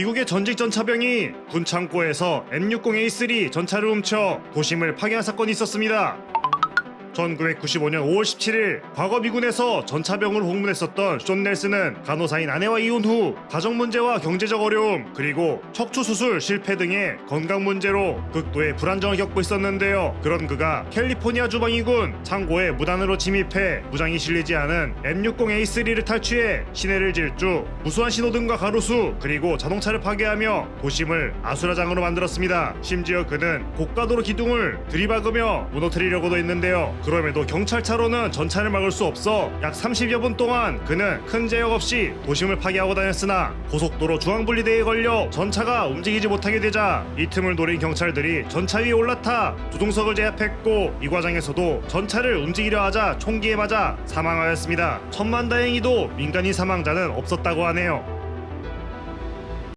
미국의 전직 전차병이 군 창고에서 M60A3 전차를 훔쳐 도심을 파괴한 사건이 있었습니다. 1995년 5월 17일 과거 미군에서 전차병으로 복문했었던 존 넬슨은 간호사인 아내와 이혼 후 가정 문제와 경제적 어려움 그리고 척추 수술 실패 등의 건강 문제로 극도의 불안정을 겪고 있었는데요. 그런 그가 캘리포니아 주방위군 창고에 무단으로 침입해 무장이 실리지 않은 M60A3를 탈취해 시내를 질주 무수한 신호등과 가로수 그리고 자동차를 파괴하며 도심을 아수라장으로 만들었습니다. 심지어 그는 고가도로 기둥을 들이박으며 무너뜨리려고도 했는데요. 그럼에도 경찰차로는 전차를 막을 수 없어 약 30여 분 동안 그는 큰 제약 없이 도심을 파괴하고 다녔으나 고속도로 중앙분리대에 걸려 전차가 움직이지 못하게 되자 이 틈을 노린 경찰들이 전차 위에 올라타 조종석을 제압했고 이 과정에서도 전차를 움직이려 하자 총기에 맞아 사망하였습니다. 천만다행히도 민간인 사망자는 없었다고 하네요.